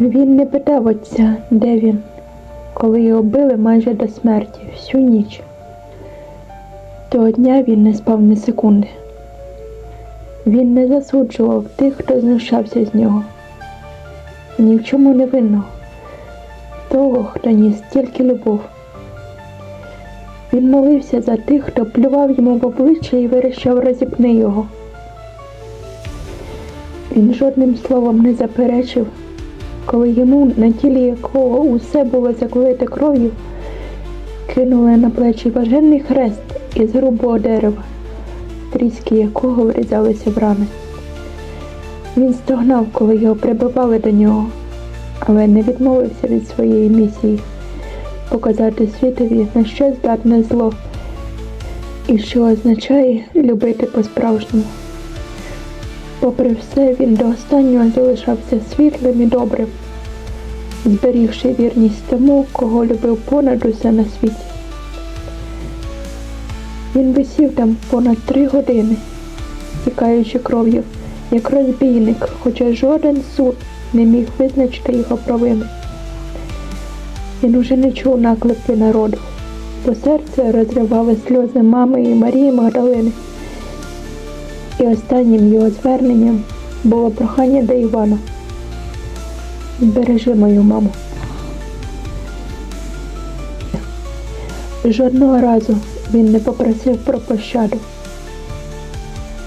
Він не питав отця, де він, коли його били майже до смерті всю ніч. Того дня він не спав ні секунди. Він не засуджував тих, хто знущався з нього. Ні в чому не винного, того, хто ніс тільки любов. Він молився за тих, хто плював йому в обличчя і вирішав розіпни його. Він жодним словом не заперечив, коли йому, на тілі якого усе було заклите кров'ю, кинули на плечі важенний хрест із грубого дерева, тріски якого врізалися в рани. Він стогнав, коли його прибивали до нього, але не відмовився від своєї місії показати світові, на що здатне зло, і що означає любити по-справжньому. Попри все, він до останнього залишався світлим і добрим, зберігши вірність тому, кого любив понад усе на світі. Він висів там понад три години, стікаючи кров'ю, як розбійник, хоча жоден суд не міг визначити його провини. Він уже не чув наклепи народу, бо серце розривали сльози мами і Марії Магдалини. І останнім його зверненням було прохання до Івана. Збережи мою маму. Жодного разу він не попросив про пощаду.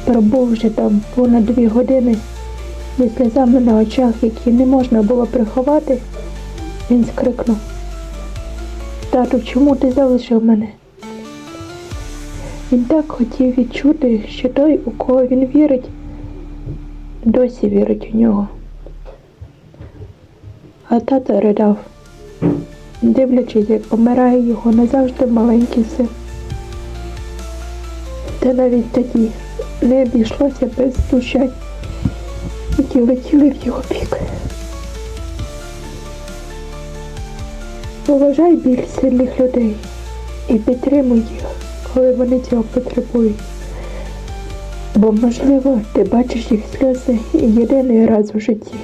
Пробув вже там понад дві години, зі сльозами на очах, які не можна було приховати, він скрикнув. Тату, чому ти залишив мене? Він так хотів відчути, що той, у кого він вірить, досі вірить у нього. А тато ридав, дивлячись, як помирає його назавжди маленький син. Та навіть тоді не обійшлося без знущань, які летіли в його бік. Поважай біль сильних людей і підтримуй їх, коли вони цього потребують. Бо, можливо, ти бачиш їх сльози єдиний раз у житті.